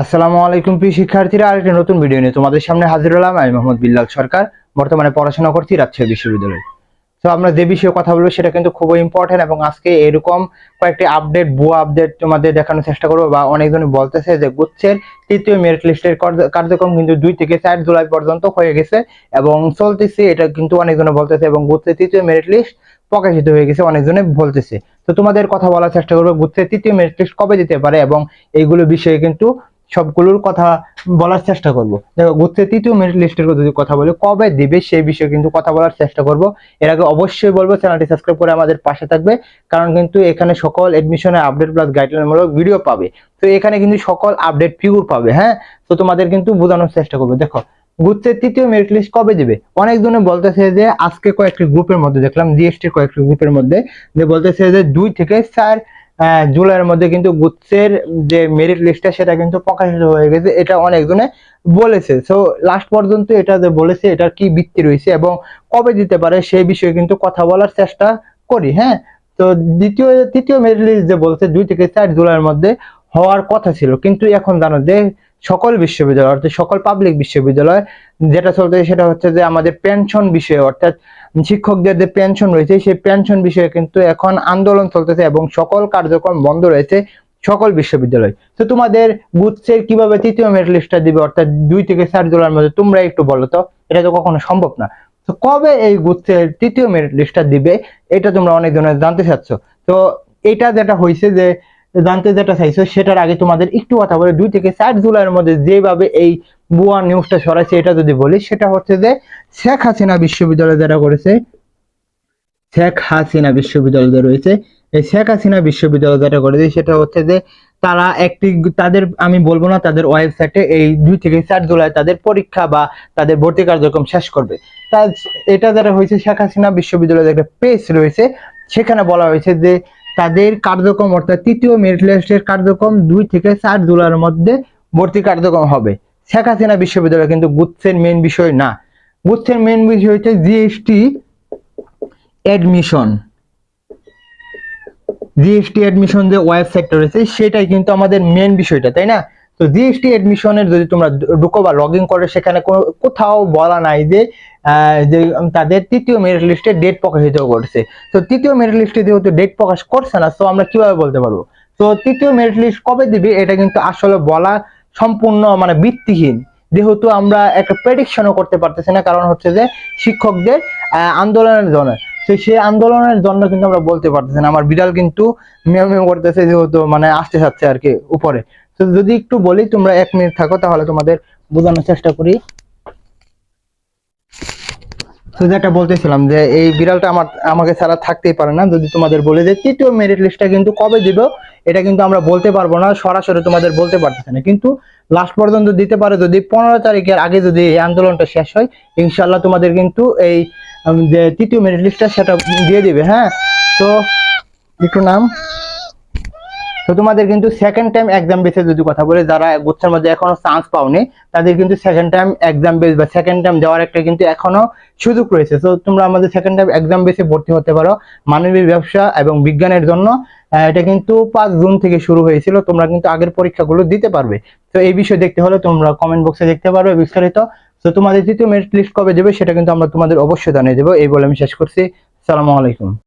আসসালামু আলাইকুম প্রিয় শিক্ষার্থীরা, আরেকটি নতুন ভিডিও নিয়ে তোমাদের সামনে হাজির হলাম। আমি মোহাম্মদ বিল্লাল সরকার, বর্তমানে পড়াশোনা করছি রাজশাহী বিশ্ববিদ্যালয়ে। তো আমরা যে বিষয়ে কথা বলব সেটা কিন্তু খুবই ইম্পর্টেন্ট এবং আজকে এরকম কয়েকটি আপডেট ভুয়া আপডেট তোমাদের দেখানোর চেষ্টা করব বা অনেকজন বলতেছে যে গুচ্ছের তৃতীয় মেরিট লিস্টের কার্যক্রম কিন্তু দুই থেকে চার জুলাই পর্যন্ত হয়ে গেছে এবং চলতেছে, এটা কিন্তু অনেকজনে বলতেছে এবং গুচ্ছের তৃতীয় মেরিট লিস্ট প্রকাশিত হয়ে গেছে অনেকজনে বলতেছে। তো তোমাদের কথা বলার চেষ্টা করব, গুচ্ছের তৃতীয় মেরিট লিস্ট কবে দিতে পারে এবং এইগুলো বিষয়ে কিন্তু সবগুলোর কথা বলার চেষ্টা করব। দেখো গুচ্ছের তৃতীয় মেরিট লিস্টের যদি কথা বলি, কবে দিবে সেই বিষয়ে কিন্তু কথা বলার চেষ্টা করব। এর আগে অবশ্যই বলব চ্যানেলটি সাবস্ক্রাইব করে আমাদের পাশে থাকবে, কারণ কিন্তু এখানে সকল এডমিশনের আপডেট প্লাস গাইডলাইনমূলক ভিডিও পাবে। তো এখানে কিন্তু সকল আপডেট পিওর পাবে হ্যাঁ? তো তোমাদের কিন্তু বোঝানোর চেষ্টা করব। দেখো গুচ্ছের তৃতীয় মেরিট লিস্ট কবে দিবে? অনেকজনে বলতেছে যে, আজকে কয়েকটি গ্রুপের মধ্যে দেখলাম জিএসটির কয়েকটি গ্রুপের মধ্যে, যে বলতেছে যে দুই থেকে চার জুলাইয়ের মধ্যে কিন্তু গুচ্ছের যে মেরিট লিস্টটা সেটা কিন্তু প্রকাশিত হয়ে গেছে। এটা অনেকজনে বলেছে। সো লাস্ট পর্যন্ত এটা যে বলেছে, এটার কি ভিত্তি রয়েছে এবং কবে দিতে পারে, সেই বিষয়ে কিন্তু কথা বলার চেষ্টা করি হ্যাঁ? তো দ্বিতীয়, তৃতীয় মেরিট লিস্ট যে বলছে, দুই থেকে চার জুলাইয়ের মধ্যে হওয়ার কথা ছিল। কিন্তু এখন জানো যে সকল বিশ্ববিদ্যালয়, অর্থাৎ সকল পাবলিক বিশ্ববিদ্যালয় যেটা চলছে সেটা হচ্ছে যে আমাদের পেনশন বিষয়ে, অর্থাৎ শিক্ষকদের যে পেনশন রয়েছে, সেই পেনশন বিষয়ে কিন্তু এখন আন্দোলন চলতেছে এবং সকল কার্যক্রম বন্ধ রয়েছে সকল বিশ্ববিদ্যালয়। তো তোমাদের গুচ্ছের কীভাবে তৃতীয় মেরিট লিস্টটা দিবে, অর্থাৎ দুই থেকে চার জুলাইয়ের মধ্যে তোমরা একটু বলো তো? এটা তো কখনো সম্ভব না। তো কবে এই গুচ্ছের তৃতীয় মেরিট লিস্টটা দিবে, এটা তোমরা অনেক জনের জানতে চাচ্ছ। তো এটা যেটা হয়েছে যে জানতে যেটা চাইছো, সেটার আগে তোমাদের একটু কথা বলে দুই থেকে চার জুলাইয়ের মধ্যে যেভাবে এই বুয়া নিউজটা ছড়াচ্ছে এটা যদি বলি, সেটা হচ্ছে যে শেখ হাসিনা বিশ্ববিদ্যালয় যারা করেছে, শেখ হাসিনা বিশ্ববিদ্যালয় রয়েছে, এই শেখ হাসিনা বিশ্ববিদ্যালয় যেটা করেছে, সেটা হচ্ছে যে তারা একটি তাদের, আমি বলব না তাদের ওয়েবসাইটে এই দুই থেকে চার জুলাই তাদের পরীক্ষা বা তাদের ভর্তি কার্যক্রম শেষ করবে। তা এটা যারা হয়েছে, শেখ হাসিনা বিশ্ববিদ্যালয়ের একটা পেজ রয়েছে, সেখানে বলা হয়েছে যে তাদের কার্যক্রম, অর্থাৎ তৃতীয় মেরিট লিস্টের কার্যক্রম দুই থেকে চার জুলাইয়ের মধ্যে ভর্তি কার্যক্রম হবে। শেখ হাসিনা বিশ্ববিদ্যালয় কিন্তু গুচ্ছের মেন বিষয় না। গুচ্ছের মেন বিষয় হচ্ছে জিএসটি অ্যাডমিশন জিএসটি অ্যাডমিশন যে ওয়েবসাইটটা রয়েছে, সেটাই কিন্তু আমাদের মেন বিষয়টা, তাই না? তো জিএসটি অ্যাডমিশনের যদি তোমরা ঢুকো বা লগ ইন করে, সেখানে কোথাও বলা নাই যে যে তাদের তৃতীয় মেরিট লিস্টে ডেট প্রকাশিত করছে। তো তৃতীয় মেরিট লিস্টে যেহেতু ডেট প্রকাশ করছে না তো আমরা কীভাবে বলতে পারব? তো তৃতীয় মেরিট লিস্ট কবে দিবে, এটা কিন্তু আসলে বলা সম্পূর্ণ মানে ভিত্তিহীন। যেহেতু আমরা একটা প্রেডিকশনও করতে পারতেছি না, কারণ হচ্ছে যে শিক্ষকদের আন্দোলনের জন্য। তো সেই আন্দোলনের জন্য কিন্তু আমরা বলতে পারতেছি না। আমার বিড়াল কিন্তু মেও মেও করতেছে যেহেতু মানে আসতে চাচ্ছে আর কি উপরে। তো যদি একটু বলি, তোমরা এক মিনিট থাকো, তাহলে তোমাদের বোঝানোর চেষ্টা করি। তো যেটা বলতেছিলাম যে এই বিড়ালটা আমার, আমাকে ছাড়া থাকতেই পারে না। যদি তোমাদের বলে যে তৃতীয় মেরিট লিস্টটা কিন্তু কবে দিব, এটা কিন্তু আমরা বলতে পারব না, সরাসরি তোমাদের বলতে পারতেছে না। কিন্তু লাস্ট পর্যন্ত দিতে পারে যদি পনেরো তারিখের আগে যদি এই আন্দোলনটা শেষ হয় ইনশাল্লাহ তোমাদের কিন্তু এই যে তৃতীয় মেরিট লিস্টটা সেটা দিয়ে দিবে হ্যাঁ? তো, একটু নাম? তো তোমাদের কিন্তু সেকেন্ড টাইম এক্সাম বেসে যদি কথা বলে, যারা গুচ্ছের মধ্যে এখনও চান্স পাওনি, তাদের কিন্তু সেকেন্ড টাইম এক্সাম বেস বা সেকেন্ড টাইম দেওয়ার একটা কিন্তু এখনও সুযোগ রয়েছে। তো তোমরা আমাদের সেকেন্ড টাইম এক্সাম বেসে ভর্তি হতে পারো মানবিক ব্যবসা এবং বিজ্ঞানের জন্য। এটা কিন্তু পাঁচ জুন থেকে শুরু হয়েছিল, তোমরা কিন্তু আগের পরীক্ষাগুলো দিতে পারবে। তো এই বিষয়ে দেখতে হলে তোমরা কমেন্ট বক্সে দেখতে পারবে বিস্তারিত। তো তোমাদের তৃতীয় মেরিট লিস্ট কবে দেবে, সেটা কিন্তু আমরা তোমাদের অবশ্যই জানিয়ে দেবো। এই বলে আমি শেষ করছি। সালামু আলাইকুম।